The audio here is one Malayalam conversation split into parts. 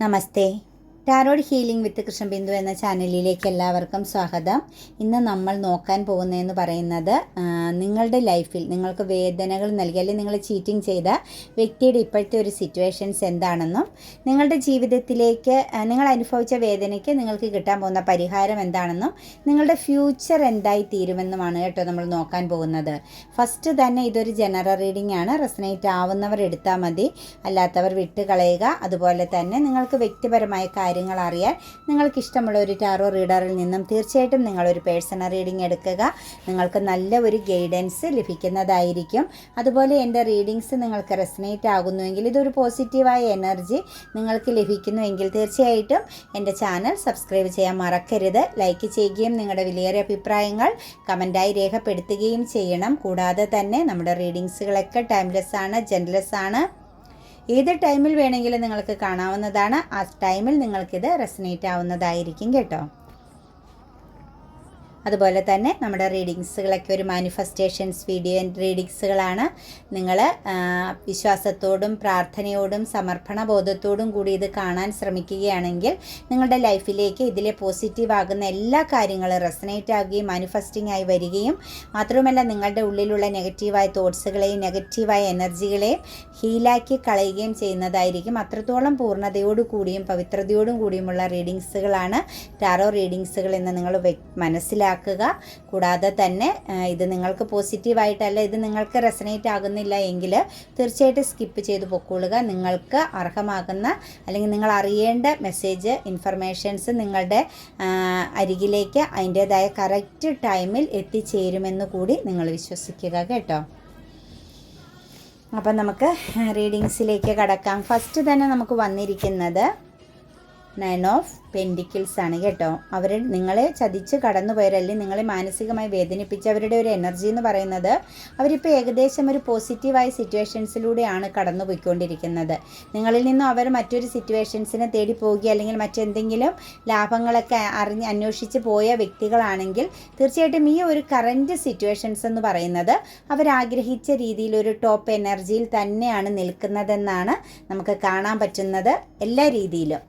నమస్తే. ടാരോഡ് ഹീലിംഗ് വിത്ത് കൃഷ്ണബിന്ദു എന്ന ചാനലിലേക്ക് എല്ലാവർക്കും സ്വാഗതം. ഇന്ന് നമ്മൾ നോക്കാൻ പോകുന്നതെന്ന് പറയുന്നത് നിങ്ങളുടെ ലൈഫിൽ നിങ്ങൾക്ക് വേദനകൾ നൽകി അല്ലെങ്കിൽ നിങ്ങൾ ചീറ്റിംഗ് ചെയ്ത വ്യക്തിയുടെ ഇപ്പോഴത്തെ ഒരു സിറ്റുവേഷൻസ് എന്താണെന്നും നിങ്ങളുടെ ജീവിതത്തിലേക്ക് നിങ്ങൾ അനുഭവിച്ച വേദനയ്ക്ക് നിങ്ങൾക്ക് കിട്ടാൻ പോകുന്ന പരിഹാരം എന്താണെന്നും നിങ്ങളുടെ ഫ്യൂച്ചർ എന്തായി തീരുമെന്നുമാണ് കേട്ടോ നമ്മൾ നോക്കാൻ പോകുന്നത്. ഫസ്റ്റ് തന്നെ ഇതൊരു ജനറൽ റീഡിംഗ് ആണ്. റെസനേറ്റ് ആവുന്നവർ എടുത്താൽ മതി. അല്ലാത്തവർ വിട്ട് കളയുക അതുപോലെ തന്നെ നിങ്ങൾക്ക് വ്യക്തിപരമായ കാര്യങ്ങൾ അറിയാൻ നിങ്ങൾക്ക് ഇഷ്ടമുള്ള ഒരു ടാറോ റീഡറിൽ നിന്നും തീർച്ചയായിട്ടും നിങ്ങളൊരു പേഴ്സണൽ റീഡിംഗ് എടുക്കുക. നിങ്ങൾക്ക് നല്ല ഒരു ഗൈഡൻസ് ലഭിക്കുന്നതായിരിക്കും. അതുപോലെ എന്റെ റീഡിങ്സ് നിങ്ങൾക്ക് റെസനേറ്റ് ആകുന്നുവെങ്കിൽ ഇതൊരു പോസിറ്റീവായ എനർജി നിങ്ങൾക്ക് ലഭിക്കുന്നുവെങ്കിൽ തീർച്ചയായിട്ടും എന്റെ ചാനൽ സബ്സ്ക്രൈബ് ചെയ്യാൻ മറക്കരുത്. ലൈക്ക് ചെയ്യുകയും നിങ്ങളുടെ വിലയേറിയ അഭിപ്രായങ്ങൾ കമന്റായി രേഖപ്പെടുത്തുകയും ചെയ്യണം. കൂടാതെ തന്നെ നമ്മുടെ റീഡിങ്സുകളൊക്കെ ടൈംലെസ് ആണ് ജെൻലെസ് ആണ് ഏത് ടൈമിൽ വേണമെങ്കിലും നിങ്ങൾക്ക് കാണാവുന്നതാണ്. ആ ടൈമിൽ നിങ്ങൾക്കിത് റെസനേറ്റ് ആവുന്നതായിരിക്കും കേട്ടോ. അതുപോലെ തന്നെ നമ്മുടെ റീഡിങ്സുകളൊക്കെ ഒരു മാനിഫെസ്റ്റേഷൻസ് വീഡിയോ റീഡിങ്സുകളാണ് നിങ്ങൾ വിശ്വാസത്തോടും പ്രാർത്ഥനയോടും സമർപ്പണ ബോധത്തോടും കൂടി ഇത് കാണാൻ ശ്രമിക്കുകയാണെങ്കിൽ നിങ്ങളുടെ ലൈഫിലേക്ക് ഇതിലെ പോസിറ്റീവ് ആകുന്ന എല്ലാ കാര്യങ്ങളും റെസനേറ്റ് ആകുകയും മാനിഫെസ്റ്റിംഗ് ആയി വരികയും മാത്രവുമല്ല നിങ്ങളുടെ ഉള്ളിലുള്ള നെഗറ്റീവായ തോട്ട്സുകളെയും നെഗറ്റീവായ എനർജികളെയും ഹീലാക്കി കളയുകയും ചെയ്യുന്നതായിരിക്കും. അത്രത്തോളം പൂർണതയോടു കൂടിയും പവിത്രതയോടും കൂടിയുമുള്ള റീഡിങ്സുകളാണ് ടാറോ റീഡിങ്സുകൾ എന്ന് നിങ്ങൾ വ്യ- മനസ്സിലാക്കുക. കൂടാതെ തന്നെ ഇത് നിങ്ങൾക്ക് പോസിറ്റീവായിട്ടല്ല ഇത് നിങ്ങൾക്ക് റെസനേറ്റ് ആകുന്നില്ല എങ്കിൽ തീർച്ചയായിട്ടും സ്കിപ്പ് ചെയ്ത് പൊക്കോളുക. നിങ്ങൾക്ക് അർഹമാകുന്ന അല്ലെങ്കിൽ നിങ്ങൾ അറിയേണ്ട മെസ്സേജ് ഇൻഫർമേഷൻസ് നിങ്ങളുടെ അരികിലേക്ക് അതിന്റേതായ കറക്റ്റ് ടൈമിൽ എത്തിച്ചേരുമെന്ന് കൂടി നിങ്ങൾ വിശ്വസിക്കുക കേട്ടോ. അപ്പം നമുക്ക് റീഡിങ്സിലേക്ക് കടക്കാം. ഫസ്റ്റ് തന്നെ നമുക്ക് വന്നിരിക്കുന്നത് നയൻ ഓഫ് പെൻഡിക്കിൾസ് ആണ് കേട്ടോ. അവർ നിങ്ങളെ ചതിച്ച് കടന്നു പോയവരല്ലേ നിങ്ങളെ മാനസികമായി വേദനിപ്പിച്ചവരുടെ ഒരു എനർജി എന്ന് പറയുന്നത് അവരിപ്പോൾ ഏകദേശം ഒരു പോസിറ്റീവായ സിറ്റുവേഷൻസിലൂടെയാണ് കടന്നു പോയിക്കൊണ്ടിരിക്കുന്നത് നിങ്ങളിൽ നിന്നും അവർ മറ്റൊരു സിറ്റുവേഷൻസിനെ തേടി പോകുക അല്ലെങ്കിൽ മറ്റെന്തെങ്കിലും ലാഭങ്ങളൊക്കെ അറിഞ്ഞ് അന്വേഷിച്ച് പോയ വ്യക്തികളാണെങ്കിൽ തീർച്ചയായിട്ടും ഈ ഒരു കറന്റ് സിറ്റുവേഷൻസ് എന്ന് പറയുന്നത് അവരാഗ്രഹിച്ച രീതിയിൽ ഒരു ടോപ്പ് എനർജിയിൽ തന്നെയാണ് നിൽക്കുന്നതെന്നാണ് നമുക്ക് കാണാൻ പറ്റുന്നത് എല്ലാ രീതിയിലും.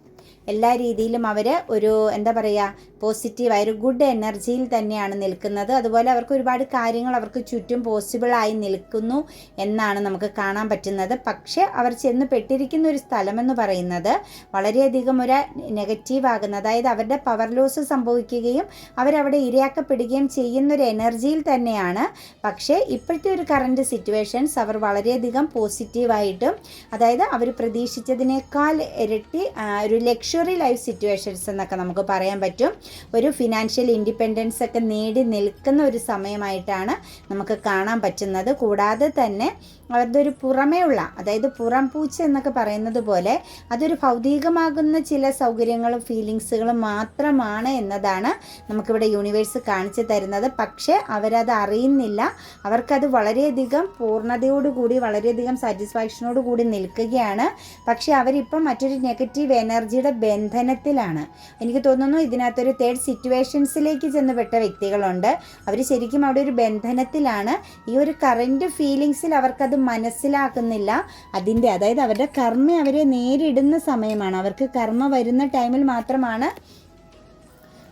എല്ലാ രീതിയിലും അവർ ഒരു എന്താ പറയുക പോസിറ്റീവായ ഒരു ഗുഡ് എനർജിയിൽ തന്നെയാണ് നിൽക്കുന്നത്. അതുപോലെ അവർക്ക് ഒരുപാട് കാര്യങ്ങൾ അവർക്ക് ചുറ്റും പോസിബിളായി നിൽക്കുന്നു എന്നാണ് നമുക്ക് കാണാൻ പറ്റുന്നത്. പക്ഷേ അവർ ചെന്ന് പെട്ടിരിക്കുന്ന ഒരു സ്ഥലമെന്ന് പറയുന്നത് വളരെയധികം ഒരു നെഗറ്റീവ് ആകുന്ന അതായത് അവരുടെ പവർ ലോസ് സംഭവിക്കുകയും അവരവിടെ ഇരയാക്കപ്പെടുകയും ചെയ്യുന്ന ഒരു എനർജിയിൽ തന്നെയാണ്. പക്ഷേ ഇപ്പോഴത്തെ ഒരു കറണ്ട് സിറ്റുവേഷൻസ് അവർ വളരെയധികം പോസിറ്റീവായിട്ടും അതായത് അവർ പ്രതീക്ഷിച്ചതിനേക്കാൾ ഇരട്ടി ഒരു ലക്ഷറി ലൈഫ് സിറ്റുവേഷൻസ് എന്നൊക്കെ നമുക്ക് പറയാൻ പറ്റും. ഒരു ഫിനാൻഷ്യൽ ഇൻഡിപെൻഡൻസ് ഒക്കെ നേടി നിൽക്കുന്ന ഒരു സമയമായിട്ടാണ് നമുക്ക് കാണാൻ പറ്റുന്നത്. കൂടാതെ തന്നെ അവരുടെ ഒരു പുറമേ ഉള്ള അതായത് പുറം പൂച്ച എന്നൊക്കെ പറയുന്നത് പോലെ അതൊരു ഭൗതികമാകുന്ന ചില സൗകര്യങ്ങളും ഫീലിങ്സുകളും മാത്രമാണ് എന്നതാണ് നമുക്കിവിടെ യൂണിവേഴ്സ് കാണിച്ചു തരുന്നത്. പക്ഷേ അവരത് അറിയുന്നില്ല. അവർക്കത് വളരെയധികം പൂർണതയോടുകൂടി വളരെയധികം സാറ്റിസ്ഫാക്ഷനോട് കൂടി നിൽക്കുകയാണ്. പക്ഷേ അവരിപ്പം മറ്റൊരു നെഗറ്റീവ് എനർജിയുടെ ബന്ധനത്തിലാണ്. എനിക്ക് തോന്നുന്നു ഇതിനകത്തൊരു തേർഡ് സിറ്റുവേഷൻസിലേക്ക് ചെന്നുപെട്ട വ്യക്തികളുണ്ട്. അവർ ശരിക്കും അവിടെ ഒരു ബന്ധനത്തിലാണ്. ഈ ഒരു കറന്റ് ഫീലിങ്സിൽ അവർക്കത് മനസ്സിലാക്കുന്നില്ല. അതിന്റെ അതായത് അവരുടെ കർമ്മ അവരെ നേരിടുന്ന സമയമാണ്. അവർക്ക് കർമ്മ വരുന്ന ടൈമിൽ മാത്രമാണ്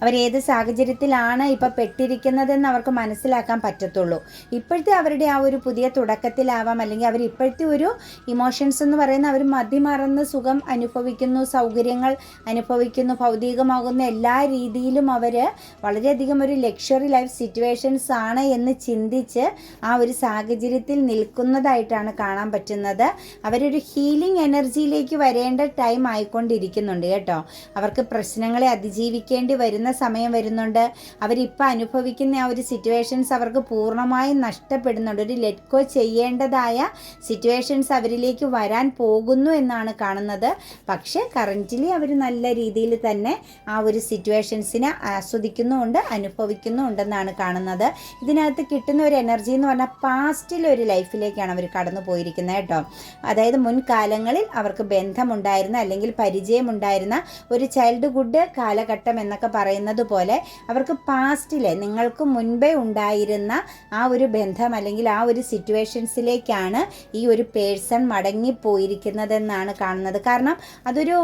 അവരേത് സാഹചര്യത്തിലാണ് ഇപ്പം പെട്ടിരിക്കുന്നതെന്ന് അവർക്ക് മനസ്സിലാക്കാൻ പറ്റത്തുള്ളൂ. ഇപ്പോഴത്തെ അവരുടെ ആ ഒരു പുതിയ തുടക്കത്തിലാവാം അല്ലെങ്കിൽ അവർ ഇപ്പോഴത്തെ ഒരു ഇമോഷൻസ് എന്ന് പറയുന്ന അവർ മതിമറന്ന് സുഖം അനുഭവിക്കുന്നു സൗകര്യങ്ങൾ അനുഭവിക്കുന്നു ഭൗതികമാകുന്ന എല്ലാ രീതിയിലും അവർ വളരെയധികം ഒരു ലക്ഷറി ലൈഫ് സിറ്റുവേഷൻസ് ആണ് എന്ന് ചിന്തിച്ച് ആ ഒരു സാഹചര്യത്തിൽ നിൽക്കുന്നതായിട്ടാണ് കാണാൻ പറ്റുന്നത്. അവരൊരു ഹീലിംഗ് എനർജിയിലേക്ക് വരേണ്ട ടൈം ആയിക്കൊണ്ടിരിക്കുന്നുണ്ട് കേട്ടോ. അവർക്ക് പ്രശ്നങ്ങളെ അതിജീവിക്കേണ്ടി വരുന്ന സമയം വരുന്നുണ്ട്. അവരിപ്പോൾ അനുഭവിക്കുന്ന ആ ഒരു സിറ്റുവേഷൻസ് അവർക്ക് പൂർണമായും നഷ്ടപ്പെടുന്നുണ്ട്. ഒരു ലെറ്റ് ഗോ ചെയ്യേണ്ടതായ സിറ്റുവേഷൻസ് അവരിലേക്ക് വരാൻ പോകുന്നു എന്നാണ് കാണുന്നത്. പക്ഷേ കറന്റ്ലി അവർ നല്ല രീതിയിൽ തന്നെ ആ ഒരു സിറ്റുവേഷൻസിനെ ആസ്വദിക്കുന്നുമുണ്ട് അനുഭവിക്കുന്നുണ്ടെന്നാണ് കാണുന്നത്. ഇതിനകത്ത് കിട്ടുന്ന ഒരു എനർജി എന്ന് പറഞ്ഞാൽ പാസ്റ്റിൽ ഒരു ലൈഫിലേക്കാണ് അവർ കടന്നു പോയിരിക്കുന്നത് കേട്ടോ. അതായത് മുൻകാലങ്ങളിൽ അവർക്ക് ബന്ധമുണ്ടായിരുന്ന അല്ലെങ്കിൽ പരിചയമുണ്ടായിരുന്ന ഒരു ചൈൽഡ്ഹുഡ് കാലഘട്ടം എന്നൊക്കെ പറയുന്നത് പറയുന്നത് പോലെ അവർക്ക് പാസ്റ്റിലെ നിങ്ങൾക്ക് മുൻപേ ഉണ്ടായിരുന്ന ആ ഒരു ബന്ധം അല്ലെങ്കിൽ ആ ഒരു സിറ്റുവേഷൻസിലേക്കാണ് ഈ ഒരു പേഴ്സൺ മടങ്ങിപ്പോയിരിക്കുന്നതെന്നാണ് കാണുന്നത്. കാരണം അതൊരു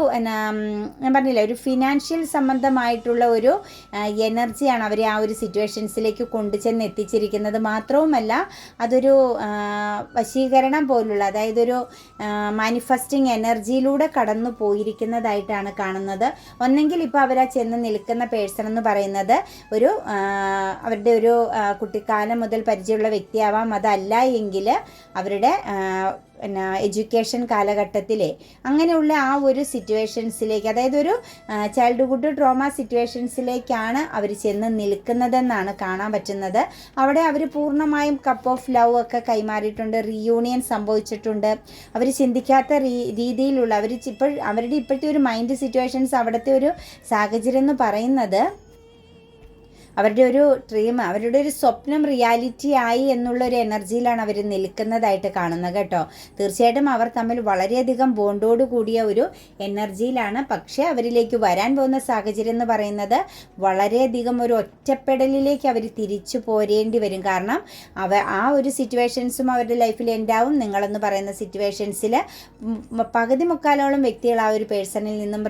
ഞാൻ പറഞ്ഞില്ല ഒരു ഫിനാൻഷ്യൽ സംബന്ധമായിട്ടുള്ള ഒരു എനർജിയാണ് അവരെ ആ ഒരു സിറ്റുവേഷൻസിലേക്ക് കൊണ്ടുചെന്ന് എത്തിച്ചിരിക്കുന്നത് മാത്രവുമല്ല അതൊരു വശീകരണം പോലുള്ള അതായത് ഒരു മാനിഫെസ്റ്റിംഗ് എനർജിയിലൂടെ കടന്നു പോയിരിക്കുന്നതായിട്ടാണ് കാണുന്നത്. ഒന്നെങ്കിൽ ഇപ്പോൾ അവരാ ചെന്ന് നിൽക്കുന്ന പേഴ്സൺ എന്ന് പറയുന്നത് ഒരു അവരുടെ ഒരു കുട്ടിക്കാലം മുതൽ പരിചയമുള്ള വ്യക്തിയാവാം. അതല്ല എങ്കിൽ അവരുടെ പിന്നെ എഡ്യൂക്കേഷൻ കാലഘട്ടത്തിലെ അങ്ങനെയുള്ള ആ ഒരു സിറ്റുവേഷൻസിലേക്ക് അതായത് ഒരു ചൈൽഡ്ഹുഡ് ട്രോമ സിറ്റുവേഷൻസിലേക്കാണ് അവർ ചെന്ന് നിൽക്കുന്നതെന്നാണ് കാണാൻ പറ്റുന്നത്. അവിടെ അവർ പൂർണമായും കപ്പ് ഓഫ് ലവ് ഒക്കെ കൈമാറിയിട്ടുണ്ട് റീയൂണിയൻ സംഭവിച്ചിട്ടുണ്ട്. അവർ ചിന്തിക്കാത്ത രീതിയിലുള്ള അവർ ഇപ്പോൾ അവരുടെ ഇപ്പോഴത്തെ ഒരു മൈൻഡ് സിറ്റുവേഷൻസ് അവിടുത്തെ ഒരു സാഹചര്യം എന്ന് പറയുന്നത് അവരുടെ ഒരു ഡ്രീം അവരുടെ ഒരു സ്വപ്നം റിയാലിറ്റി ആയി എന്നുള്ള ഒരു എനർജിയിലാണ് അവർ നിൽക്കുന്നതായിട്ട് കാണുന്നത് കേട്ടോ. തീർച്ചയായിട്ടും അവർ തമ്മിൽ വളരെയധികം ബോണ്ടോട് കൂടിയ ഒരു എനർജിയിലാണ് പക്ഷേ അവരിലേക്ക് വരാൻ പോകുന്ന സാഹചര്യം എന്ന് പറയുന്നത് വളരെയധികം ഒരു ഒറ്റപ്പെടലിലേക്ക് അവർ തിരിച്ചു പോരേണ്ടി വരും. കാരണം അവ ആ ഒരു സിറ്റുവേഷൻസും അവരുടെ ലൈഫിൽ ഉണ്ടാവും നിങ്ങളെന്ന് പറയുന്ന സിറ്റുവേഷൻസിൽ പകുതി മുക്കാലോളം വ്യക്തികൾ ആ ഒരു പേഴ്സണിൽ നിന്നും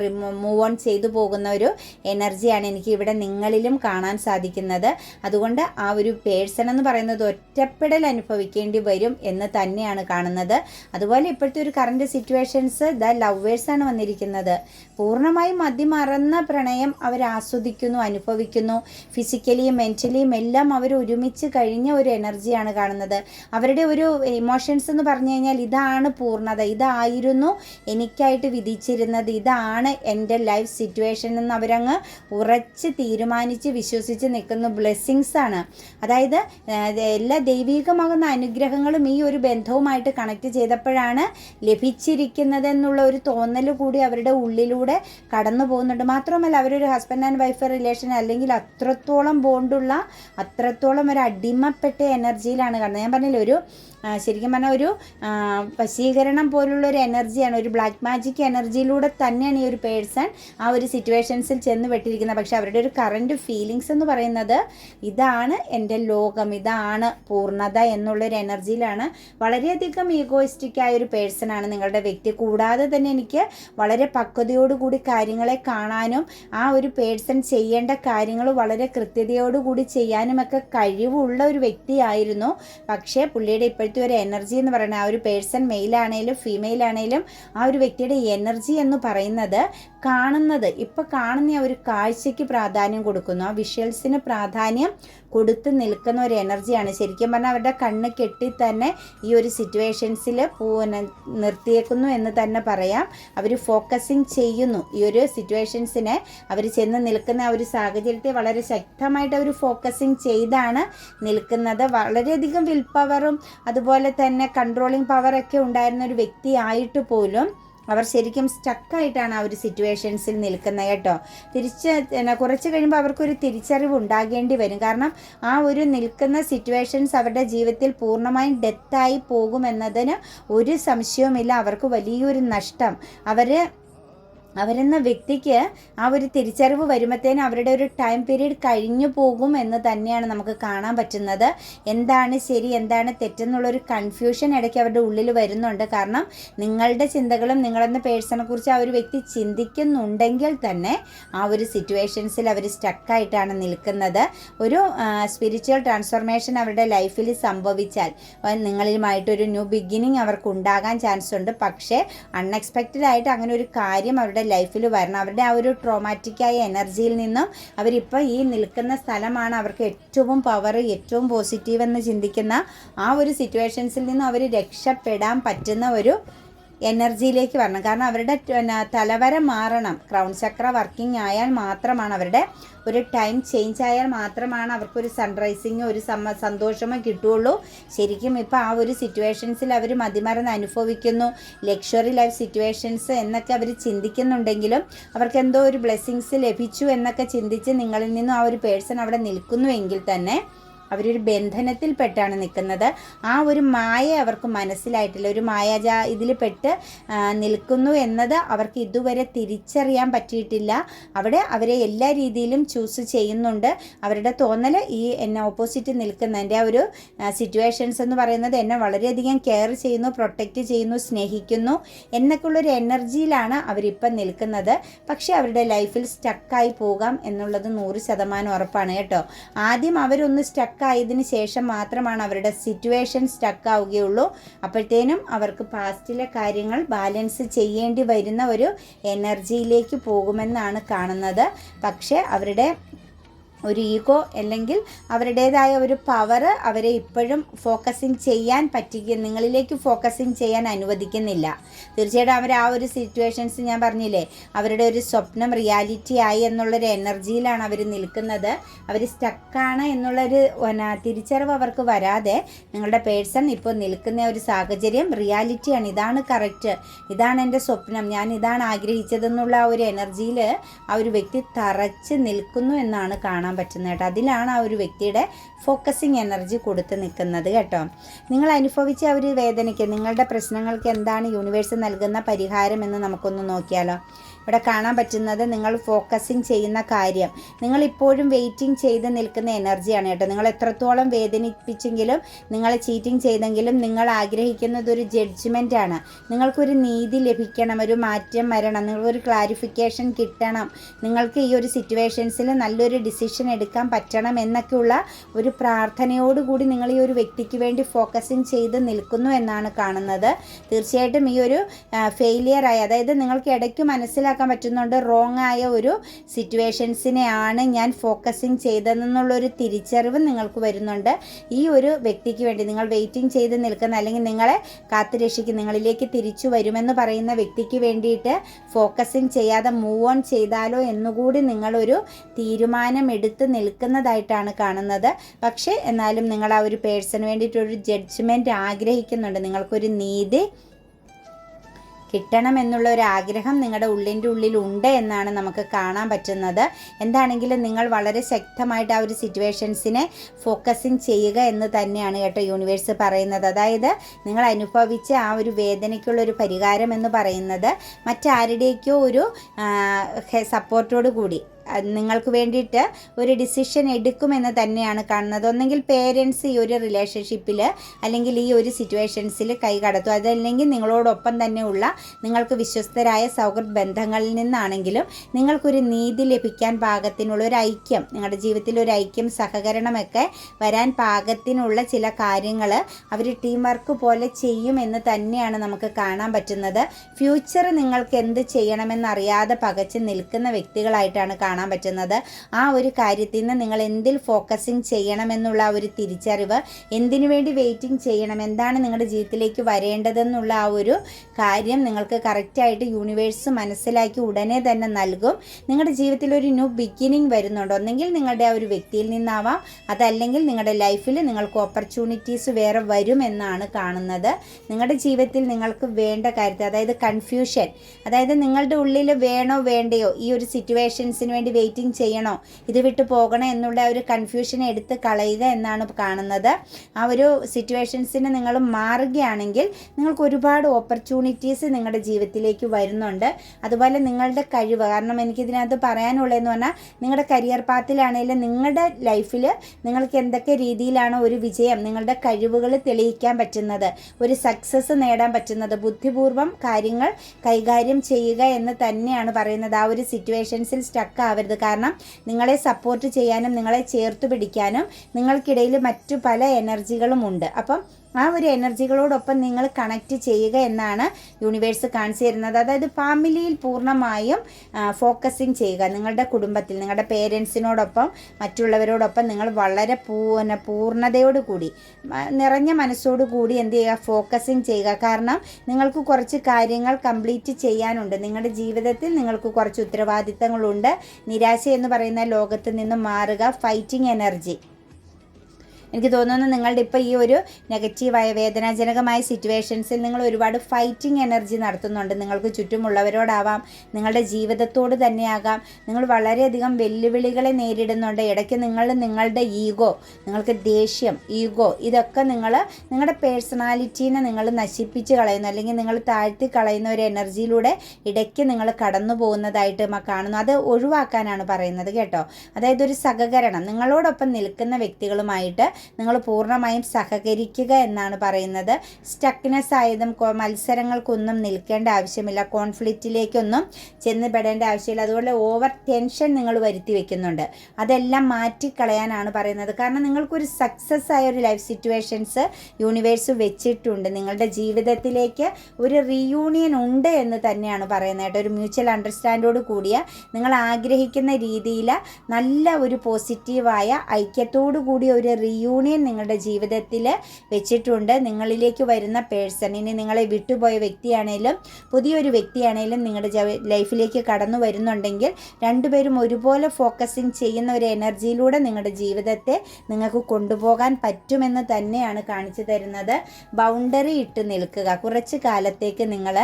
മൂവ് ഓൺ ചെയ്തു പോകുന്ന ഒരു എനർജിയാണ് എനിക്ക് ഇവിടെ നിങ്ങളിലും കാണാൻ സാധിക്കുന്നത്. അതുകൊണ്ട് ആ ഒരു പേഴ്സൺ എന്ന് പറയുന്നത് ഒറ്റപ്പെടൽ അനുഭവിക്കേണ്ടി വരും എന്ന് തന്നെയാണ് കാണുന്നത്. അതുപോലെ ഇപ്പോഴത്തെ ഒരു കറണ്ട് സിറ്റുവേഷൻസ് ദ ലവേഴ്സാണ് വന്നിരിക്കുന്നത്. പൂർണമായും മതിമറന്ന പ്രണയം അവർ ആസ്വദിക്കുന്നു അനുഭവിക്കുന്നു. ഫിസിക്കലിയും മെന്റലിയും എല്ലാം അവർ ഒരുമിച്ച് കഴിഞ്ഞ ഒരു എനർജിയാണ് കാണുന്നത്. അവരുടെ ഒരു ഇമോഷൻസ് എന്ന് പറഞ്ഞു കഴിഞ്ഞാൽ ഇതാണ് പൂർണത ഇതായിരുന്നു എനിക്കായിട്ട് വിധിച്ചിരുന്നത് ഇതാണ് എന്റെ ലൈഫ് സിറ്റുവേഷൻ എന്ന് അവരങ്ങ് ഉറച്ച് തീരുമാനിച്ച് വിശ്വസിച്ച് നിൽക്കുന്ന ബ്ലെസ്സിങ്സ് ആണ്. അതായത് എല്ലാ ദൈവികമാകുന്ന അനുഗ്രഹങ്ങളും ഈ ഒരു ബന്ധവുമായിട്ട് കണക്ട് ചെയ്തപ്പോഴാണ് ലഭിച്ചിരിക്കുന്നത് എന്നുള്ള ഒരു തോന്നൽ കൂടി അവരുടെ ഉള്ളിലൂടെ കടന്നു പോകുന്നുണ്ട്. മാത്രമല്ല അവരൊരു ഹസ്ബൻഡ് ആൻഡ് വൈഫ് റിലേഷൻ അല്ലെങ്കിൽ അത്രത്തോളം ബോണ്ടുള്ള അത്രത്തോളം ഒരു അടിമപ്പെട്ട എനർജിയിലാണ് കാണുന്നത് ഞാൻ പറഞ്ഞില്ല ഒരു ശരിക്കും പറഞ്ഞാൽ ഒരു വശീകരണം പോലുള്ള ഒരു എനർജിയാണ് ഒരു ബ്ലാക്ക് മാജിക് എനർജിയിലൂടെ തന്നെയാണ് ഈ ഒരു പേഴ്സൺ ആ ഒരു സിറ്റുവേഷൻസിൽ ചെന്ന് പെട്ടിരിക്കുന്നത്. പക്ഷെ അവരുടെ ഒരു കറണ്ട് ഫീലിങ്സ് എന്ന് പറയുന്നത് ഇതാണ് എന്റെ ലോകം ഇതാണ് പൂർണത എന്നുള്ളൊരു എനർജിയിലാണ്. വളരെയധികം ഈഗോയിസ്റ്റിക് ആയ ഒരു പേഴ്സൺ ആണ് നിങ്ങളുടെ വ്യക്തി. കൂടാതെ തന്നെ എനിക്ക് വളരെ പക്വതയോടുകൂടി കാര്യങ്ങളെ കാണാനും ആ ഒരു പേഴ്സൺ ചെയ്യേണ്ട കാര്യങ്ങൾ വളരെ കൃത്യതയോടുകൂടി ചെയ്യാനുമൊക്കെ കഴിവുള്ള ഒരു വ്യക്തിയായിരുന്നു. പക്ഷേ പുള്ളിയുടെ ഇപ്പോഴത്തെ ഒരു എനർജി എന്ന് പറയുന്നത് ആ ഒരു പേഴ്സൺ മെയിൽ ആണെങ്കിലും ഫീമെയിൽ ആണെങ്കിലും ആ ഒരു വ്യക്തിയുടെ എനർജി എന്ന് പറയുന്നത് കാണുന്നത്. ഇപ്പോൾ കാണുന്ന ആ ഒരു കാഴ്ചയ്ക്ക് പ്രാധാന്യം കൊടുക്കുന്നു. ആ വിഷ്വൽസിന് പ്രാധാന്യം കൊടുത്ത് നിൽക്കുന്ന ഒരു എനർജിയാണ്. ശരിക്കും പറഞ്ഞാൽ അവരുടെ കണ്ണ് കെട്ടി തന്നെ ഈ ഒരു സിറ്റുവേഷൻസിൽ പിന്നെ നിർത്തിയേക്കുന്നു എന്ന് തന്നെ പറയാം. അവർ ഫോക്കസിങ് ചെയ്യുന്നു. ഈ ഒരു സിറ്റുവേഷൻസിനെ അവർ ചെന്ന് നിൽക്കുന്ന ആ ഒരു സാഹചര്യത്തെ വളരെ ശക്തമായിട്ട് അവർ ഫോക്കസിങ് ചെയ്താണ് നിൽക്കുന്നത്. വളരെയധികം വിൽ പവറും അതുപോലെ തന്നെ കൺട്രോളിങ് പവറൊക്കെ ഉണ്ടായിരുന്ന ഒരു വ്യക്തിയായിട്ട് പോലും അവർ ശരിക്കും സ്റ്റക്കായിട്ടാണ് ആ ഒരു സിറ്റുവേഷൻസിൽ നിൽക്കുന്നത് കേട്ടോ. തിരിച്ച് കുറച്ച് കഴിയുമ്പോൾ അവർക്കൊരു തിരിച്ചറിവ് ഉണ്ടാകേണ്ടി വരും. കാരണം ആ ഒരു നിൽക്കുന്ന സിറ്റുവേഷൻസ് അവരുടെ ജീവിതത്തിൽ പൂർണമായും ഡെത്തായി പോകുമെന്നതിന് ഒരു സംശയവുമില്ല. അവർക്ക് വലിയൊരു നഷ്ടം. അവർ അവരെന്ന വ്യക്തിക്ക് ആ ഒരു തിരിച്ചറിവ് വരുമ്പോഴത്തേനും അവരുടെ ഒരു ടൈം പീരീഡ് കഴിഞ്ഞു പോകും എന്ന് തന്നെയാണ് നമുക്ക് കാണാൻ പറ്റുന്നത്. എന്താണ് ശരി എന്താണ് തെറ്റെന്നുള്ളൊരു കൺഫ്യൂഷൻ ഇടയ്ക്ക് അവരുടെ ഉള്ളിൽ വരുന്നുണ്ട്. കാരണം നിങ്ങളുടെ ചിന്തകളും നിങ്ങളെന്ന പേഴ്സണെ കുറിച്ച് ആ ഒരു വ്യക്തി ചിന്തിക്കുന്നുണ്ടെങ്കിൽ തന്നെ ആ ഒരു സിറ്റുവേഷൻസിൽ അവർ സ്റ്റക്കായിട്ടാണ് നിൽക്കുന്നത്. ഒരു സ്പിരിച്വൽ ട്രാൻസ്ഫോർമേഷൻ അവരുടെ ലൈഫിൽ സംഭവിച്ചാൽ നിങ്ങളിലുമായിട്ടൊരു ന്യൂ ബിഗിനിങ് അവർക്ക് ഉണ്ടാകാൻ ചാൻസ് ഉണ്ട്. പക്ഷേ അൺഎക്സ്പെക്റ്റഡ് ആയിട്ട് അങ്ങനെ ഒരു കാര്യം അവരുടെ ലൈഫിൽ വരണം. അവരുടെ ആ ഒരു ട്രോമാറ്റിക്കായ എനർജിയിൽ നിന്നും അവരിപ്പോൾ ഈ നിൽക്കുന്ന സ്ഥലമാണ് അവർക്ക് ഏറ്റവും പവർ ഏറ്റവും പോസിറ്റീവ് എന്ന് ചിന്തിക്കുന്ന ആ ഒരു സിറ്റുവേഷൻസിൽ നിന്നും അവർ രക്ഷപ്പെടാൻ പറ്റുന്ന ഒരു എനർജിയിലേക്ക് വരണം. കാരണം അവരുടെ തലവര മാറണം. ക്രൗൺ ചക്ര വർക്കിംഗ് ആയാൽ മാത്രമാണ് അവരുടെ ഒരു ടൈം ചേഞ്ച് ആയാൽ മാത്രമാണ് അവർക്കൊരു സൺറൈസിങ് ഒരു സമ്മ സന്തോഷമോ കിട്ടുകയുള്ളൂ. ശരിക്കും ഇപ്പോൾ ആ ഒരു സിറ്റുവേഷൻസിൽ അവർ മതിമറന്ന് അനുഭവിക്കുന്നു. ലക്ഷറി ലൈഫ് സിറ്റുവേഷൻസ് എന്നൊക്കെ അവർ ചിന്തിക്കുന്നുണ്ടെങ്കിലും അവർക്ക് എന്തോ ഒരു ബ്ലെസ്സിങ്സ് ലഭിച്ചു എന്നൊക്കെ ചിന്തിച്ച് നിങ്ങളിൽ നിന്നും ആ ഒരു പേഴ്സൺ അവിടെ നിൽക്കുന്നുവെങ്കിൽ തന്നെ അവരൊരു ബന്ധനത്തിൽപ്പെട്ടാണ് നിൽക്കുന്നത്. ആ ഒരു മായ അവർക്ക് മനസ്സിലായിട്ടില്ല. ഒരു മായാജാ ഇതിൽ പെട്ട് നിൽക്കുന്നു എന്നത് അവർക്ക് ഇതുവരെ തിരിച്ചറിയാൻ പറ്റിയിട്ടില്ല. അവിടെ അവരെ എല്ലാ രീതിയിലും ചൂസ് ചെയ്യുന്നുണ്ട്. അവരുടെ തോന്നൽ ഈ എന്നെ ഓപ്പോസിറ്റ് നിൽക്കുന്നതിന്റെ ആ ഒരു സിറ്റുവേഷൻസ് എന്ന് പറയുന്നത് എന്നെ വളരെയധികം കെയർ ചെയ്യുന്നു പ്രൊട്ടക്റ്റ് ചെയ്യുന്നു സ്നേഹിക്കുന്നു എന്നൊക്കെയുള്ളൊരു എനർജിയിലാണ് അവരിപ്പം നിൽക്കുന്നത്. പക്ഷേ അവരുടെ ലൈഫിൽ സ്റ്റക്കായി പോകാം എന്നുള്ളത് നൂറ് ശതമാനം ഉറപ്പാണ് കേട്ടോ. ആദ്യം അവരൊന്ന് സ്റ്റക്കായതിന് ശേഷം മാത്രമാണ് അവരുടെ സിറ്റുവേഷൻ സ്റ്റക്ക് ആവുകയുള്ളൂ. അപ്പോഴത്തേനും അവർക്ക് പാസ്റ്റിലെ കാര്യങ്ങൾ ബാലൻസ് ചെയ്യേണ്ടി വരുന്ന ഒരു എനർജിയിലേക്ക് പോകുമെന്നാണ് കാണുന്നത്. പക്ഷേ അവരുടെ ഒരു ഈഗോ അല്ലെങ്കിൽ അവരുടേതായ ഒരു പവർ അവരെ ഇപ്പോഴും ഫോക്കസിങ് ചെയ്യാൻ പറ്റിക്ക നിങ്ങളിലേക്ക് ഫോക്കസിങ് ചെയ്യാൻ അനുവദിക്കുന്നില്ല. തീർച്ചയായിട്ടും അവർ ആ ഒരു സിറ്റുവേഷൻസ് ഞാൻ പറഞ്ഞില്ലേ അവരുടെ ഒരു സ്വപ്നം റിയാലിറ്റി ആയി എന്നുള്ളൊരു എനർജിയിലാണ് അവർ നിൽക്കുന്നത്. അവർ സ്റ്റക്കാണ് എന്നുള്ളൊരു തിരിച്ചറിവ് അവർക്ക് വരാതെ നിങ്ങളുടെ പേഴ്സൺ ഇപ്പോൾ നിൽക്കുന്ന ഒരു സാഹചര്യം റിയാലിറ്റിയാണ് ഇതാണ് കറക്റ്റ് ഇതാണ് എന്റെ സ്വപ്നം. ഞാൻ ഇതാണ് ആഗ്രഹിച്ചതെന്നുള്ള ആ ഒരു എനർജിയിൽ ആ ഒരു വ്യക്തി തറച്ച് നിൽക്കുന്നു എന്നാണ് കാണാൻ കാണാൻ പറ്റുന്നത് കേട്ടോ. അതിലാണ് ആ ഒരു വ്യക്തിയുടെ ഫോക്കസിങ് എനർജി കൊടുത്ത് നിൽക്കുന്നത് കേട്ടോ. നിങ്ങൾ അനുഭവിച്ച ആ ഒരു വേദനയ്ക്ക് നിങ്ങളുടെ പ്രശ്നങ്ങൾക്ക് എന്താണ് യൂണിവേഴ്സ് നൽകുന്ന പരിഹാരം എന്ന് നമുക്കൊന്ന് നോക്കിയാലോ? ഇവിടെ കാണാൻ പറ്റുന്നത് നിങ്ങൾ ഫോക്കസിങ് ചെയ്യുന്ന കാര്യം. നിങ്ങൾ ഇപ്പോഴും വെയിറ്റിംഗ് ചെയ്ത് നിൽക്കുന്ന എനർജിയാണ് കേട്ടോ. നിങ്ങൾ എത്രത്തോളം വേദനിപ്പിച്ചെങ്കിലും നിങ്ങൾ ചീറ്റിംഗ് ചെയ്തെങ്കിലും നിങ്ങൾ ആഗ്രഹിക്കുന്നത് ഒരു ജഡ്ജ്മെന്റ് ആണ്. നിങ്ങൾക്കൊരു നീതി ലഭിക്കണം ഒരു മാറ്റം വരണം നിങ്ങൾക്കൊരു ക്ലാരിഫിക്കേഷൻ കിട്ടണം. നിങ്ങൾക്ക് ഈ ഒരു സിറ്റുവേഷൻസിൽ നല്ലൊരു ഡിസിഷൻ എടുക്കാൻ പറ്റണം എന്നൊക്കെയുള്ള ഒരു പ്രാർത്ഥനയോടുകൂടി നിങ്ങൾ ഈ ഒരു വ്യക്തിക്ക് വേണ്ടി ഫോക്കസിങ് ചെയ്ത് നിൽക്കുന്നു എന്നാണ് കാണുന്നത്. തീർച്ചയായിട്ടും ഈ ഒരു ഫെയിലിയറായി അതായത് നിങ്ങൾക്ക് ഇടയ്ക്ക് മനസ്സിലാക്കാൻ മനസ്സിലാക്കാൻ പറ്റുന്നുണ്ട്. റോങ് ആയ ഒരു സിറ്റുവേഷൻസിനെയാണ് ഞാൻ ഫോക്കസിങ് ചെയ്തതെന്നുള്ളൊരു തിരിച്ചറിവ് നിങ്ങൾക്ക് വരുന്നുണ്ട്. ഈ ഒരു വ്യക്തിക്ക് വേണ്ടി നിങ്ങൾ വെയിറ്റിംഗ് ചെയ്ത് നിൽക്കുന്ന അല്ലെങ്കിൽ നിങ്ങളെ കാത്തുരക്ഷിക്കും നിങ്ങളിലേക്ക് തിരിച്ചു വരുമെന്ന് പറയുന്ന വ്യക്തിക്ക് വേണ്ടിയിട്ട് ഫോക്കസിങ് ചെയ്യാതെ മൂവ് ഓൺ ചെയ്താലോ എന്നുകൂടി നിങ്ങളൊരു തീരുമാനം എടുത്ത് നിൽക്കുന്നതായിട്ടാണ് കാണുന്നത്. പക്ഷേ എന്നാലും നിങ്ങൾ ആ ഒരു പേഴ്സണ് വേണ്ടിയിട്ടൊരു ജഡ്ജ്മെന്റ് ആഗ്രഹിക്കുന്നുണ്ട്. നിങ്ങൾക്കൊരു നീതി കിട്ടണം എന്നുള്ള ഒരു ആഗ്രഹം നിങ്ങളുടെ ഉള്ളിന്റെ ഉള്ളിൽ ഉണ്ട് എന്നാണ് നമുക്ക് കാണാൻ പറ്റുന്നത്. എന്താണെങ്കിലും നിങ്ങൾ വളരെ ശക്തമായിട്ട് ആ ഒരു സിറ്റുവേഷൻസിനെ ഫോക്കസിങ് ചെയ്യുക എന്ന് തന്നെയാണ് കേട്ടോ യൂണിവേഴ്സ് പറയുന്നത്. അതായത് നിങ്ങൾ അനുഭവിച്ച ആ ഒരു വേദനയ്ക്കുള്ള ഒരു പരിഹാരം എന്ന് പറയുന്നത് മറ്റാരുടേക്കോ ഒരു സപ്പോർട്ടോടു കൂടി. നിങ്ങൾക്ക് വേണ്ടിയിട്ട് ഒരു ഡിസിഷൻ എടുക്കുമെന്ന് തന്നെയാണ് കാണുന്നത്. ഒന്നെങ്കിൽ പേരൻസ് ഈ ഒരു റിലേഷൻഷിപ്പിൽ അല്ലെങ്കിൽ ഈ ഒരു സിറ്റുവേഷൻസിൽ കൈ കടത്തും അതല്ലെങ്കിൽ നിങ്ങളോടൊപ്പം തന്നെയുള്ള നിങ്ങൾക്ക് വിശ്വസ്തരായ സൗഹൃദ ബന്ധങ്ങളിൽ നിന്നാണെങ്കിലും നിങ്ങൾക്കൊരു നീതി ലഭിക്കാൻ പാകത്തിനുള്ള ഒരു ഐക്യം നിങ്ങളുടെ ജീവിതത്തിൽ ഒരു ഐക്യം സഹകരണമൊക്കെ വരാൻ പാകത്തിനുള്ള ചില കാര്യങ്ങൾ അവർ ടീം വർക്ക് പോലെ ചെയ്യുമെന്ന് തന്നെയാണ് നമുക്ക് കാണാൻ പറ്റുന്നത്. ഫ്യൂച്ചർ നിങ്ങൾക്ക് എന്ത് ചെയ്യണമെന്നറിയാതെ പകച്ച് നിൽക്കുന്ന വ്യക്തികളായിട്ടാണ് കാണാൻ കാണാൻ പറ്റുന്നത്. ആ ഒരു കാര്യത്തിൽ നിന്ന് നിങ്ങൾ എന്തിൽ ഫോക്കസിങ് ചെയ്യണമെന്നുള്ള ആ ഒരു തിരിച്ചറിവ് എന്തിനു വേണ്ടി വെയിറ്റിംഗ് ചെയ്യണം എന്താണ് നിങ്ങളുടെ ജീവിതത്തിലേക്ക് വരേണ്ടതെന്നുള്ള ആ ഒരു കാര്യം നിങ്ങൾക്ക് കറക്റ്റായിട്ട് യൂണിവേഴ്സ് മനസ്സിലാക്കി ഉടനെ തന്നെ നൽകും. നിങ്ങളുടെ ജീവിതത്തിൽ ഒരു ന്യൂ ബിഗിനിങ് വരുന്നുണ്ടോ. ഒന്നെങ്കിൽ നിങ്ങളുടെ ആ ഒരു വ്യക്തിയിൽ നിന്നാവാം. അതല്ലെങ്കിൽ നിങ്ങളുടെ ലൈഫിൽ നിങ്ങൾക്ക് ഓപ്പർച്യൂണിറ്റീസ് വേറെ വരും എന്നാണ് കാണുന്നത്. നിങ്ങളുടെ ജീവിതത്തിൽ നിങ്ങൾക്ക് വേണ്ട കാര്യത്തിൽ അതായത് കൺഫ്യൂഷൻ അതായത് നിങ്ങളുടെ ഉള്ളിൽ വേണോ വേണ്ടയോ ഈ ഒരു സിറ്റുവേഷൻസിന് വേണ്ടി വേണ്ടി വെയിറ്റിംഗ് ചെയ്യണോ? ഇത് വിട്ട് പോകണോ എന്നുള്ള ഒരു കൺഫ്യൂഷൻ എടുത്ത് കളയുക എന്നാണ് കാണുന്നത്. ആ ഒരു സിറ്റുവേഷൻസിന് നിങ്ങൾ മാറുകയാണെങ്കിൽ നിങ്ങൾക്ക് ഒരുപാട് ഓപ്പർച്യൂണിറ്റീസ് നിങ്ങളുടെ ജീവിതത്തിലേക്ക് വരുന്നുണ്ട്. അതുപോലെ നിങ്ങളുടെ കഴിവ് കാരണം എനിക്കിതിനകത്ത് പറയാനുള്ളതെന്ന് പറഞ്ഞാൽ നിങ്ങളുടെ കരിയർ പാത്തിലാണെങ്കിലും നിങ്ങളുടെ ലൈഫിൽ നിങ്ങൾക്ക് എന്തൊക്കെ രീതിയിലാണ് ഒരു വിജയം നിങ്ങളുടെ കഴിവുകൾ തെളിയിക്കാൻ പറ്റുന്നത് ഒരു സക്സസ് നേടാൻ പറ്റുന്നത് ബുദ്ധിപൂർവം കാര്യങ്ങൾ കൈകാര്യം ചെയ്യുക എന്ന് തന്നെയാണ് പറയുന്നത്. ആ ഒരു സിറ്റുവേഷൻസിൽ സ്റ്റക്ക് ആവരുത് കാരണം നിങ്ങളെ സപ്പോർട്ട് ചെയ്യാനും നിങ്ങളെ ചേർത്ത് പിടിക്കാനും നിങ്ങൾക്കിടയിൽ മറ്റു പല എനർജികളും ഉണ്ട്. അപ്പം ആ ഒരു എനർജികളോടൊപ്പം നിങ്ങൾ കണക്റ്റ് ചെയ്യുക എന്നാണ് യൂണിവേഴ്സ് കാണിച്ചു തരുന്നത്. അതായത് ഫാമിലിയിൽ പൂർണമായും ഫോക്കസിങ് ചെയ്യുക. നിങ്ങളുടെ കുടുംബത്തിൽ നിങ്ങളുടെ പേരൻസിനോടൊപ്പം മറ്റുള്ളവരോടൊപ്പം നിങ്ങൾ വളരെ പൂർണ പൂർണതയോട് കൂടി നിറഞ്ഞ മനസ്സോടു കൂടി എന്ത് ചെയ്യുക? ഫോക്കസിങ് ചെയ്യുക. കാരണം നിങ്ങൾക്ക് കുറച്ച് കാര്യങ്ങൾ കംപ്ലീറ്റ് ചെയ്യാനുണ്ട്. നിങ്ങളുടെ ജീവിതത്തിൽ നിങ്ങൾക്ക് കുറച്ച് ഉത്തരവാദിത്തങ്ങളുണ്ട്. നിരാശ എന്ന് പറയുന്ന ലോകത്ത് നിന്ന് മാറുക. Fighting energy. എനിക്ക് തോന്നുന്നു നിങ്ങളുടെ ഇപ്പോൾ ഈ ഒരു നെഗറ്റീവായ വേദനാജനകമായ സിറ്റുവേഷൻസിൽ നിങ്ങൾ ഒരുപാട് ഫൈറ്റിംഗ് എനർജി നടത്തുന്നുണ്ട്. നിങ്ങൾക്ക് ചുറ്റുമുള്ളവരോടാവാം നിങ്ങളുടെ ജീവിതത്തോട് തന്നെയാകാം. നിങ്ങൾ വളരെയധികം വെല്ലുവിളികളെ നേരിടുന്നുണ്ട്. ഇടയ്ക്ക് നിങ്ങൾ നിങ്ങളുടെ ഈഗോ നിങ്ങൾക്ക് ദേഷ്യം ഈഗോ ഇതൊക്കെ നിങ്ങൾ നിങ്ങളുടെ പേഴ്സണാലിറ്റീനെ നിങ്ങൾ നശിപ്പിച്ച് കളയുന്നു. അല്ലെങ്കിൽ നിങ്ങൾ താഴ്ത്തി കളയുന്ന ഒരു എനർജിയിലൂടെ ഇടയ്ക്ക് നിങ്ങൾ കടന്നു പോകുന്നതായിട്ട് കാണുന്നു. അത് ഒഴിവാക്കാനാണ് പറയുന്നത് കേട്ടോ. അതായത് ഒരു സഹകരണം. നിങ്ങളോടൊപ്പം നിൽക്കുന്ന വ്യക്തികളുമായിട്ട് നിങ്ങൾ പൂർണമായും സഹകരിക്കുക എന്നാണ് പറയുന്നത്. സ്റ്റക്നെസ് ആയതും മത്സരങ്ങൾക്കൊന്നും നിൽക്കേണ്ട ആവശ്യമില്ല. കോൺഫ്ലിക്റ്റിലേക്കൊന്നും ചെന്നുപെടേണ്ട ആവശ്യമില്ല. അതുപോലെ ഓവർ ടെൻഷൻ നിങ്ങൾ വരുത്തി വെക്കുന്നുണ്ട്. അതെല്ലാം മാറ്റിക്കളയാനാണ് പറയുന്നത്. കാരണം നിങ്ങൾക്കൊരു സക്സസ് ആയ ഒരു ലൈഫ് സിറ്റുവേഷൻസ് യൂണിവേഴ്സ് വെച്ചിട്ടുണ്ട്. നിങ്ങളുടെ ജീവിതത്തിലേക്ക് ഒരു റീയൂണിയൻ ഉണ്ട് എന്ന് തന്നെയാണ് പറയുന്നത് കേട്ടോ. ഒരു മ്യൂച്വൽ അണ്ടർസ്റ്റാൻഡോട് കൂടിയ നിങ്ങൾ ആഗ്രഹിക്കുന്ന രീതിയിൽ നല്ല ഒരു പോസിറ്റീവായ ഐക്യത്തോടു കൂടിയ ഒരു റീയൂണിയൻ നിങ്ങളുടെ ജീവിതത്തിൽ വെച്ചിട്ടുണ്ട്. നിങ്ങളിലേക്ക് വരുന്ന പേഴ്സൺ ഇനി നിങ്ങളെ വിട്ടുപോയ വ്യക്തിയാണേലും പുതിയൊരു വ്യക്തിയാണേലും നിങ്ങളുടെ ലൈഫിലേക്ക് കടന്നു വരുന്നുണ്ടെങ്കിൽ രണ്ടുപേരും ഒരുപോലെ ഫോക്കസിങ് ചെയ്യുന്ന ഒരു എനർജിയിലൂടെ നിങ്ങളുടെ ജീവിതത്തെ നിങ്ങൾക്ക് കൊണ്ടുപോകാൻ പറ്റുമെന്ന് തന്നെയാണ് കാണിച്ചു തരുന്നത്. ബൗണ്ടറി ഇട്ട് നിൽക്കുക. കുറച്ച് കാലത്തേക്ക് നിങ്ങൾ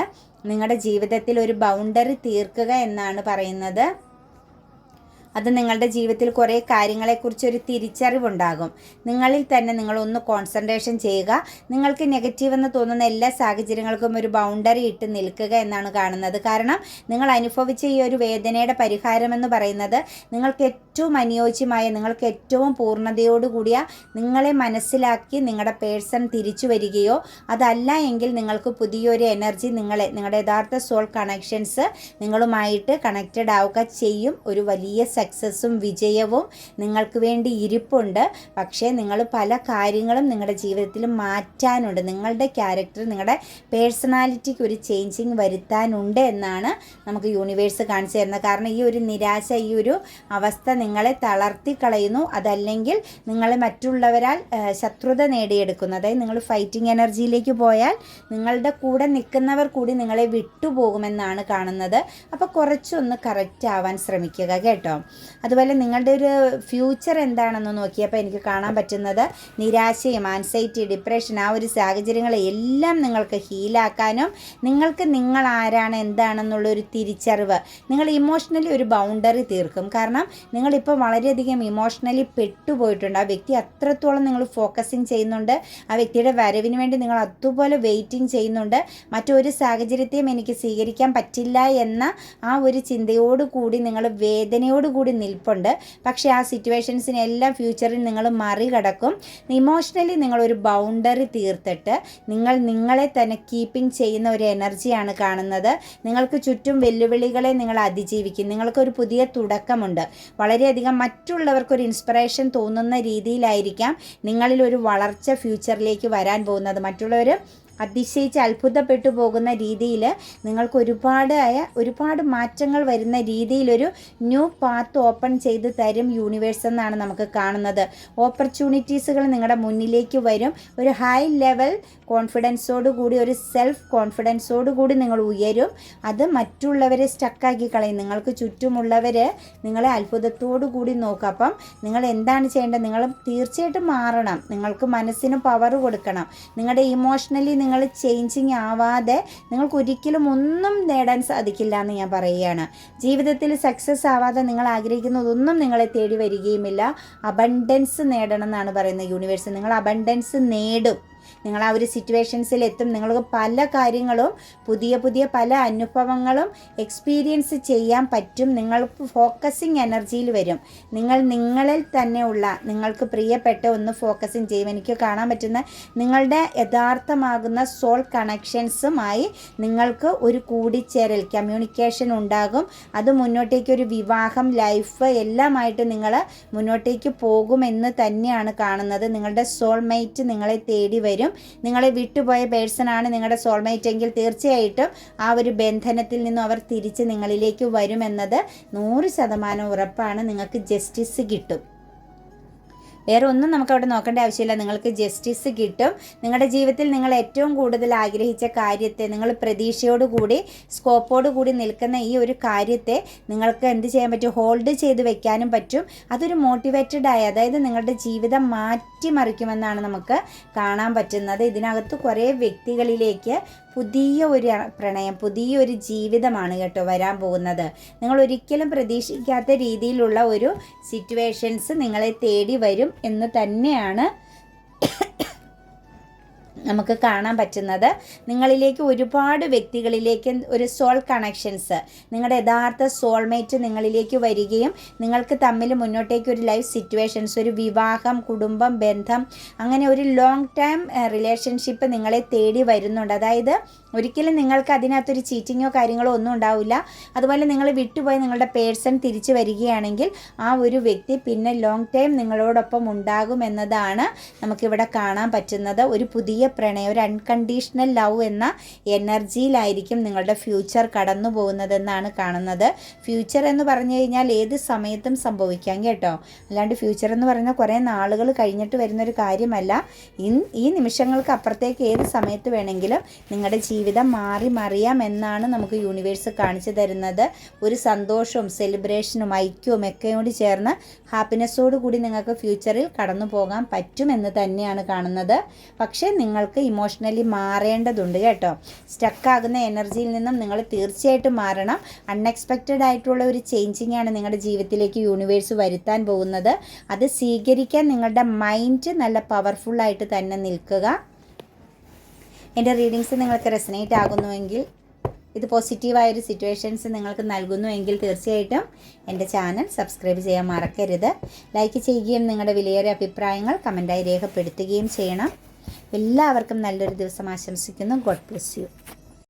നിങ്ങളുടെ ജീവിതത്തിൽ ഒരു ബൗണ്ടറി തീർക്കുക എന്നാണ് പറയുന്നത്. അത് നിങ്ങളുടെ ജീവിതത്തിൽ കുറേ കാര്യങ്ങളെക്കുറിച്ച് ഒരു തിരിച്ചറിവുണ്ടാകും. നിങ്ങളിൽ തന്നെ നിങ്ങൾ ഒന്ന് കോൺസെൻട്രേഷൻ ചെയ്യുക. നിങ്ങൾക്ക് നെഗറ്റീവ് എന്ന് തോന്നുന്ന എല്ലാ സാഹചര്യങ്ങൾക്കും ഒരു ബൗണ്ടറി ഇട്ട് നിൽക്കുക എന്നാണ് കാണുന്നത്. കാരണം നിങ്ങൾ അനുഭവിച്ച ഈ ഒരു വേദനയുടെ പരിഹാരമെന്ന് പറയുന്നത് നിങ്ങൾക്ക് ഏറ്റവും അനുയോജ്യമായ നിങ്ങൾക്ക് ഏറ്റവും പൂർണതയോടുകൂടിയ നിങ്ങളെ മനസ്സിലാക്കി നിങ്ങളുടെ പേഴ്സൺ തിരിച്ചു വരികയോ അതല്ല എങ്കിൽ നിങ്ങൾക്ക് പുതിയൊരു എനർജി നിങ്ങളെ നിങ്ങളുടെ യഥാർത്ഥ സോൾ കണക്ഷൻസ് നിങ്ങളുമായിട്ട് കണക്റ്റഡ് ആവുക ചെയ്യും. ഒരു വലിയ സക്സസ്സും വിജയവും നിങ്ങൾക്ക് വേണ്ടി ഇരിപ്പുണ്ട്. പക്ഷേ നിങ്ങൾ പല കാര്യങ്ങളും നിങ്ങളുടെ ജീവിതത്തിൽ മാറ്റാനുണ്ട്. നിങ്ങളുടെ ക്യാരക്ടർ നിങ്ങളുടെ പേഴ്സണാലിറ്റിക്ക് ഒരു ചേഞ്ചിങ് വരുത്താനുണ്ട് എന്നാണ് നമുക്ക് യൂണിവേഴ്സ് കാണിച്ചു തരുന്നത്. കാരണം ഈ ഒരു നിരാശ ഈ ഒരു അവസ്ഥ നിങ്ങളെ തളർത്തി കളയുന്നു. അതല്ലെങ്കിൽ നിങ്ങളെ മറ്റുള്ളവരാൽ ശത്രുത നേടിയെടുക്കുന്നു. അതായത് നിങ്ങൾ ഫൈറ്റിംഗ് എനർജിയിലേക്ക് പോയാൽ നിങ്ങളുടെ കൂടെ നിൽക്കുന്നവർ കൂടി നിങ്ങളെ വിട്ടുപോകുമെന്നാണ് കാണുന്നത്. അപ്പോൾ കുറച്ചൊന്ന് കറക്റ്റ് ആവാൻ ശ്രമിക്കുക കേട്ടോ. അതുപോലെ നിങ്ങളുടെ ഒരു ഫ്യൂച്ചർ എന്താണെന്ന് നോക്കിയപ്പോൾ എനിക്ക് കാണാൻ പറ്റുന്നത് നിരാശയും ആൻസൈറ്റി ഡിപ്രഷൻ ആ ഒരു സാഹചര്യങ്ങളെ എല്ലാം നിങ്ങൾക്ക് ഹീലാക്കാനും നിങ്ങൾക്ക് നിങ്ങൾ ആരാണ് എന്താണെന്നുള്ളൊരു തിരിച്ചറിവ് നിങ്ങൾ ഇമോഷണലി ഒരു ബൗണ്ടറി തീർക്കും. കാരണം നിങ്ങളിപ്പോൾ വളരെയധികം ഇമോഷണലി പെട്ടുപോയിട്ടുണ്ട്. ആ വ്യക്തി അത്രത്തോളം നിങ്ങൾ ഫോക്കസിങ് ചെയ്യുന്നുണ്ട്. ആ വ്യക്തിയുടെ വരവിന് വേണ്ടി നിങ്ങൾ അതുപോലെ വെയിറ്റിംഗ് ചെയ്യുന്നുണ്ട്. മറ്റൊരു സാഹചര്യത്തെയും എനിക്ക് സ്വീകരിക്കാൻ പറ്റില്ല എന്ന ആ ഒരു ചിന്തയോടുകൂടി നിങ്ങൾ വേദനയോടുകൂടി നിൽപ്പുണ്ട്. പക്ഷേ ആ സിറ്റുവേഷൻസിനെ എല്ലാം ഫ്യൂച്ചറിൽ നിങ്ങൾ മറികടക്കും. ഇമോഷണലി നിങ്ങളൊരു ബൗണ്ടറി തീർത്തിട്ട് നിങ്ങൾ നിങ്ങളെ തന്നെ കീപ്പിംഗ് ചെയ്യുന്ന ഒരു എനർജിയാണ് കാണുന്നത്. നിങ്ങൾക്ക് ചുറ്റും വെല്ലുവിളികളെ നിങ്ങൾ അതിജീവിക്കും. നിങ്ങൾക്കൊരു പുതിയ തുടക്കമുണ്ട്. വളരെയധികം മറ്റുള്ളവർക്കൊരു ഇൻസ്പിറേഷൻ തോന്നുന്ന രീതിയിലായിരിക്കാം നിങ്ങളിൽ ഒരു വളർച്ച ഫ്യൂച്ചറിലേക്ക് വരാൻ പോകുന്നത്. മറ്റുള്ളവർ അതിശയിച്ച് അത്ഭുതപ്പെട്ടു പോകുന്ന രീതിയിൽ നിങ്ങൾക്ക് ഒരുപാട് ആയ ഒരുപാട് മാറ്റങ്ങൾ വരുന്ന രീതിയിലൊരു ന്യൂ പാത്ത് ഓപ്പൺ ചെയ്ത് തരും യൂണിവേഴ്സ് എന്നാണ് നമുക്ക് കാണുന്നത്. ഓപ്പർച്യൂണിറ്റീസുകൾ നിങ്ങളുടെ മുന്നിലേക്ക് വരും. ഒരു ഹൈ ലെവൽ കോൺഫിഡൻസോട് കൂടി ഒരു സെൽഫ് കോൺഫിഡൻസോട് കൂടി നിങ്ങൾ ഉയരും. അത് മറ്റുള്ളവരെ സ്റ്റക്കാക്കി കളയും. നിങ്ങൾക്ക് ചുറ്റുമുള്ളവർ നിങ്ങളെ അത്ഭുതത്തോടു കൂടി നോക്കുക അപ്പം നിങ്ങൾ എന്താണ് ചെയ്യേണ്ടത്? നിങ്ങൾ തീർച്ചയായിട്ടും മാറണം. നിങ്ങൾക്ക് മനസ്സിന് പവർ കൊടുക്കണം. നിങ്ങളുടെ ഇമോഷണലി നിങ്ങൾ ചേഞ്ചിങ് ആവാതെ നിങ്ങൾക്ക് ഒരിക്കലും ഒന്നും നേടാൻ സാധിക്കില്ല എന്ന് ഞാൻ പറയുകയാണ്. ജീവിതത്തിൽ സക്സസ് ആവാതെ നിങ്ങൾ ആഗ്രഹിക്കുന്നതൊന്നും നിങ്ങളെ തേടി വരികയുമില്ല. അബണ്ടൻസ് നേടണം എന്നാണ് പറയുന്നത് യൂണിവേഴ്സ് നിങ്ങൾ അബണ്ടൻസ് നേടും. നിങ്ങൾ ആ ഒരു സിറ്റുവേഷൻസിൽ എത്തും നിങ്ങൾക്ക് പല കാര്യങ്ങളും പുതിയ പുതിയ പല അനുഭവങ്ങളും എക്സ്പീരിയൻസ് ചെയ്യാൻ പറ്റും. നിങ്ങൾക്ക് ഫോക്കസിങ് എനർജിയിൽ വരും. നിങ്ങൾ നിങ്ങളിൽ ഉള്ള നിങ്ങൾക്ക് പ്രിയപ്പെട്ട ഒന്ന് ഫോക്കസിങ് ചെയ്യും. എനിക്ക് കാണാൻ പറ്റുന്ന നിങ്ങളുടെ യഥാർത്ഥമാകുന്ന സോൾ കണക്ഷൻസുമായി നിങ്ങൾക്ക് ഒരു കൂടിച്ചേരൽ കമ്മ്യൂണിക്കേഷൻ ഉണ്ടാകും. അത് മുന്നോട്ടേക്ക് ഒരു വിവാഹം ലൈഫ് എല്ലാമായിട്ട് നിങ്ങൾ മുന്നോട്ടേക്ക് പോകുമെന്ന് തന്നെയാണ് കാണുന്നത്. നിങ്ങളുടെ സോൾമേറ്റ് നിങ്ങളെ തേടി വരും. നിങ്ങളെ വിട്ടുപോയ പേഴ്സണാണ് നിങ്ങളുടെ സോൾമേറ്റ് എങ്കിൽ തീർച്ചയായിട്ടും ആ ഒരു ബന്ധനത്തിൽ നിന്നും അവർ തിരിച്ച് നിങ്ങളിലേക്ക് വരുമെന്നത് നൂറ് ശതമാനം ഉറപ്പാണ്. നിങ്ങൾക്ക് ജസ്റ്റിസ് കിട്ടും. വേറെ ഒന്നും നമുക്ക് അവിടെ നോക്കേണ്ട ആവശ്യമില്ല. നിങ്ങൾക്ക് ജസ്റ്റിസ് കിട്ടും. നിങ്ങളുടെ ജീവിതത്തിൽ നിങ്ങൾ ഏറ്റവും കൂടുതൽ ആഗ്രഹിച്ച കാര്യത്തെ നിങ്ങൾ പ്രതീക്ഷയോടുകൂടി സ്കോപ്പോട് കൂടി നിൽക്കുന്ന ഈ ഒരു കാര്യത്തെ നിങ്ങൾക്ക് എന്ത് ചെയ്യാൻ പറ്റും? ഹോൾഡ് ചെയ്ത് വെക്കാനും പറ്റും. അതൊരു മോട്ടിവേറ്റഡ് ആയി അതായത് നിങ്ങളുടെ ജീവിതം മാറ്റിമറിക്കുമെന്നാണ് നമുക്ക് കാണാൻ പറ്റുന്നത്. ഇതിനകത്ത് കുറേ വ്യക്തികളിലേക്ക് പുതിയ ഒരു പ്രണയം പുതിയൊരു ജീവിതമാണ് കേട്ടോ വരാൻ പോകുന്നത്. നിങ്ങൾ ഒരിക്കലും പ്രതീക്ഷിക്കാത്ത രീതിയിലുള്ള ഒരു സിറ്റുവേഷൻസ് നിങ്ങളെ തേടി വരും എന്ന് തന്നെയാണ് നമുക്ക് കാണാൻ പറ്റുന്നത് നിങ്ങളിലേക്ക് ഒരുപാട് വ്യക്തികളിലേക്ക് ഒരു സോൾ കണക്ഷൻസ് നിങ്ങളുടെ യഥാർത്ഥ സോൾമേറ്റ് നിങ്ങളിലേക്ക് വരികയും നിങ്ങൾക്ക് തമ്മിൽ മുന്നോട്ടേക്ക് ഒരു ലൈഫ് സിറ്റുവേഷൻസ് ഒരു വിവാഹം കുടുംബം ബന്ധം അങ്ങനെ ഒരു ലോങ് ടൈം റിലേഷൻഷിപ്പ് നിങ്ങളെ തേടി വരുന്നുണ്ട്. അതായത് ഒരിക്കലും നിങ്ങൾക്ക് അതിനകത്തൊരു ചീറ്റിങ്ങോ കാര്യങ്ങളോ ഒന്നും ഉണ്ടാവില്ല. അതുപോലെ നിങ്ങൾ വിട്ടുപോയി നിങ്ങളുടെ പേഴ്സൺ തിരിച്ചു വരികയാണെങ്കിൽ ആ ഒരു വ്യക്തി പിന്നെ ലോങ് ടൈം നിങ്ങളോടൊപ്പം ഉണ്ടാകും എന്നതാണ് നമുക്കിവിടെ കാണാൻ പറ്റുന്നത്. ഒരു പുതിയ പ്രണയം ഒരു അൺകണ്ടീഷണൽ ലവ് എന്ന എനർജിയിലായിരിക്കും നിങ്ങളുടെ ഫ്യൂച്ചർ കടന്നു പോകുന്നതെന്നാണ് കാണുന്നത്. ഫ്യൂച്ചർ എന്ന് പറഞ്ഞു കഴിഞ്ഞാൽ ഏത് സമയത്തും സംഭവിക്കാം കേട്ടോ. അല്ലാണ്ട് ഫ്യൂച്ചർ എന്ന് പറയുന്ന കുറേ നാളുകൾ കഴിഞ്ഞിട്ട് വരുന്നൊരു കാര്യമല്ല. ഈ നിമിഷങ്ങൾക്ക് അപ്പുറത്തേക്ക് ഏത് സമയത്ത് വേണമെങ്കിലും നിങ്ങളുടെ ജീവിതം മാറി മറിയാം എന്നാണ് നമുക്ക് യൂണിവേഴ്സ് കാണിച്ചു തരുന്നത്. ഒരു സന്തോഷവും സെലിബ്രേഷനും ഐക്യവും ഒക്കെയോട് ചേർന്ന് ഹാപ്പിനെസ്സോടു കൂടി നിങ്ങൾക്ക് ഫ്യൂച്ചറിൽ കടന്നു പോകാൻ പറ്റുമെന്ന് തന്നെയാണ് കാണുന്നത്. പക്ഷേ നിങ്ങൾക്ക് ഇമോഷണലി മാറേണ്ടതുണ്ട് കേട്ടോ. സ്റ്റക്കാകുന്ന എനർജിയിൽ നിന്നും നിങ്ങൾ തീർച്ചയായിട്ടും മാറണം. അൺഎക്സ്പെക്റ്റഡ് ആയിട്ടുള്ള ഒരു ചേഞ്ചിങ് ആണ് നിങ്ങളുടെ ജീവിതത്തിലേക്ക് യൂണിവേഴ്സ് വരുത്താൻ പോകുന്നത്. അത് സ്വീകരിക്കാൻ നിങ്ങളുടെ മൈൻഡ് നല്ല പവർഫുള്ളായിട്ട് തന്നെ നിൽക്കുക. എന്റെ റീഡിങ്സ് നിങ്ങൾക്ക് റെസനേറ്റ് ആകുന്നുവെങ്കിൽ ഇത് പോസിറ്റീവായൊരു സിറ്റുവേഷൻസ് നിങ്ങൾക്ക് നൽകുന്നുവെങ്കിൽ തീർച്ചയായിട്ടും എന്റെ ചാനൽ സബ്സ്ക്രൈബ് ചെയ്യാൻ മറക്കരുത്. ലൈക്ക് ചെയ്യുകയും നിങ്ങളുടെ വിലയേറിയ അഭിപ്രായങ്ങൾ കമന്റായി രേഖപ്പെടുത്തുകയും ചെയ്യണം. എല്ലാവർക്കും നല്ലൊരു ദിവസം ആശംസിക്കുന്നു. God bless you